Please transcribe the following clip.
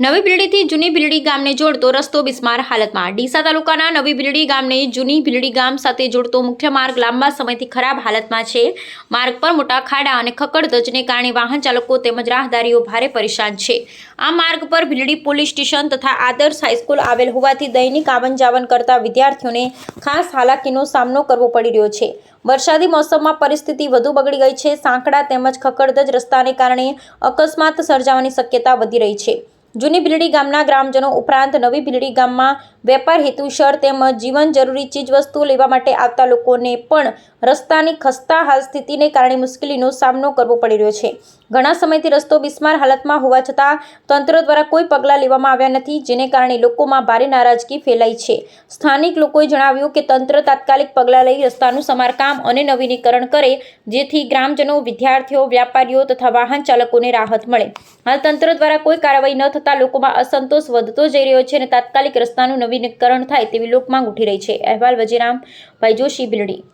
નવી બિલડીથી જૂની બિલડી ગામને જોડતો રસ્તો બિસ્માર હાલતમાં. ડીસા તાલુકાના નવી બિલડી ગામને જૂની બિલડી ગામ સાથે જોડતો મુખ્ય માર્ગ લાંબા સમયથી ખરાબ હાલતમાં છે. માર્ગ પર મોટા ખાડા અને ખકડધજને કારણે વાહન ચાલકો તેમજ રાહદારીઓ ભારે પરેશાન છે. આ માર્ગ પર ભીલડી પોલીસ સ્ટેશન તથા આદર્શ હાઈસ્કૂલ આવેલ હોવાથી દૈનિક આવન જાવન કરતા વિદ્યાર્થીઓને ખાસ હાલાકીનો સામનો કરવો પડી રહ્યો છે. વરસાદી મોસમમાં પરિસ્થિતિ વધુ બગડી ગઈ છે. સાંકડા તેમજ ખકડધજ રસ્તાને કારણે અકસ્માત સર્જાવાની શક્યતા વધી રહી છે. જૂની ભીલડી ગામના ગ્રામજનો ઉપરાંત નવી ભીલડી ગામમાં વેપાર હેતુસર તેમજ જીવન જરૂરી ચીજવસ્તુઓ લેવા માટે આવતા લોકોને પણ રસ્તાની ખસ્તા હાલ સ્થિતિને કારણે મુશ્કેલીનો સામનો કરવો પડી રહ્યો છે. ઘણા સમયથી રસ્તો બિસ્માર હાલતમાં હોવા છતાં તંત્ર દ્વારા કોઈ પગલાં લેવામાં આવ્યા નથી, જેને કારણે લોકોમાં ભારે નારાજગી ફેલાઈ છે. સ્થાનિક લોકોએ જણાવ્યું કે તંત્ર તાત્કાલિક પગલાં લઈ રસ્તાનું સમારકામ અને નવીનીકરણ કરે, જેથી ગ્રામજનો, વિદ્યાર્થીઓ, વ્યાપારીઓ તથા વાહન ચાલકોને રાહત મળે. હાલ તંત્ર દ્વારા કોઈ કાર્યવાહી ન થતાં લોકોમાં અસંતોષ વધતો જઈ રહ્યો છે અને તાત્કાલિક રસ્તાનું નવીનીકરણ થાય તેવી લોકમાંગ ઉઠી રહી છે. અહેવાલ વજીરામ, ભાઈ જોશી, બિલડી.